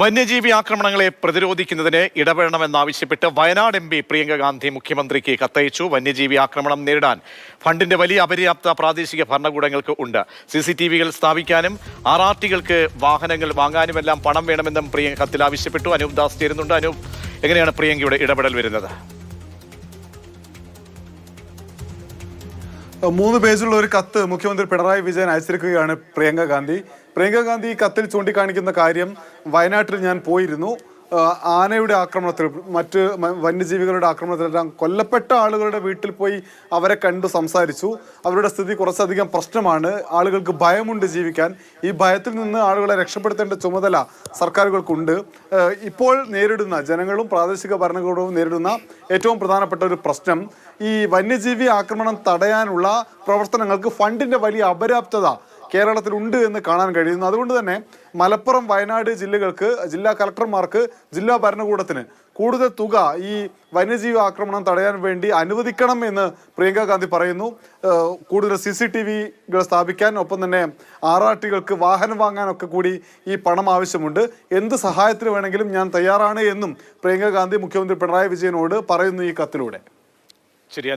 വന്യജീവി ആക്രമണങ്ങളെ പ്രതിരോധിക്കുന്നതിന് ഇടപെടണമെന്നാവശ്യപ്പെട്ട് വയനാട് എം പി പ്രിയങ്ക ഗാന്ധി മുഖ്യമന്ത്രിക്ക് കത്തയച്ചു. വന്യജീവി ആക്രമണം നേരിടാൻ ഫണ്ടിന്റെ വലിയ അപര്യാപ്ത പ്രാദേശിക ഭരണകൂടങ്ങൾക്ക് ഉണ്ട്. സി സി ടി വികൾ സ്ഥാപിക്കാനും ആർ ആർ ടികൾക്ക് വാഹനങ്ങൾ വാങ്ങാനുമെല്ലാം പണം വേണമെന്നും പ്രിയങ്ക കത്തിൽ ആവശ്യപ്പെട്ടു. അനൂപ് ദാസ് ചേരുന്നുണ്ട്. അനൂപ് എങ്ങനെയാണ് പ്രിയങ്കയുടെ ഇടപെടൽ വരുന്നത്? മൂന്ന് പേജുള്ള ഒരു കത്ത് മുഖ്യമന്ത്രി പിണറായി വിജയൻ അയച്ചിരിക്കുകയാണ് പ്രിയങ്ക ഗാന്ധി. പ്രിയങ്ക ഗാന്ധി ഈ കത്തിൽ ചൂണ്ടിക്കാണിക്കുന്ന കാര്യം വയനാട്ടിൽ ഞാൻ പോയിരുന്നു. ആനയുടെ ആക്രമണത്തിൽ മറ്റ് വന്യജീവികളുടെ ആക്രമണത്തിലെല്ലാം കൊല്ലപ്പെട്ട ആളുകളുടെ വീട്ടിൽ പോയി അവരെ കണ്ടു സംസാരിച്ചു. അവരുടെ സ്ഥിതി കുറച്ചധികം പ്രശ്നമാണ്. ആളുകൾക്ക് ഭയമുണ്ട് ജീവിക്കാൻ. ഈ ഭയത്തിൽ നിന്ന് ആളുകളെ രക്ഷപ്പെടുത്തേണ്ട ചുമതല സർക്കാരുകൾക്കുണ്ട്. ഇപ്പോൾ നേരിടുന്ന ജനങ്ങളും പ്രാദേശിക ഭരണകൂടവും നേരിടുന്ന ഏറ്റവും പ്രധാനപ്പെട്ട ഒരു പ്രശ്നം ഈ വന്യജീവി ആക്രമണം തടയാനുള്ള പ്രവർത്തനങ്ങൾക്ക് ഫണ്ടിന്റെ വലിയ അപര്യാപ്തത കേരളത്തിലുണ്ട് എന്ന് കാണാൻ കഴിയുന്നു. അതുകൊണ്ട് തന്നെ മലപ്പുറം വയനാട് ജില്ലകൾക്ക് ജില്ലാ കളക്ടർമാർക്ക് ജില്ലാ ഭരണകൂടത്തിന് കൂടുതൽ തുക ഈ വന്യജീവി ആക്രമണം തടയാൻ വേണ്ടി അനുവദിക്കണം എന്ന് പ്രിയങ്ക ഗാന്ധി പറയുന്നു. കൂടുതൽ സി സി ടി വികൾ സ്ഥാപിക്കാൻ ഒപ്പം തന്നെ ആറാട്ടികൾക്ക് വാഹനം വാങ്ങാനൊക്കെ കൂടി ഈ പണം ആവശ്യമുണ്ട്. എന്ത് സഹായത്തിന് വേണമെങ്കിലും ഞാൻ തയ്യാറാണ് എന്നും പ്രിയങ്ക ഗാന്ധി മുഖ്യമന്ത്രി പിണറായി വിജയനോട് പറയുന്നു ഈ കത്തിലൂടെ. ശരി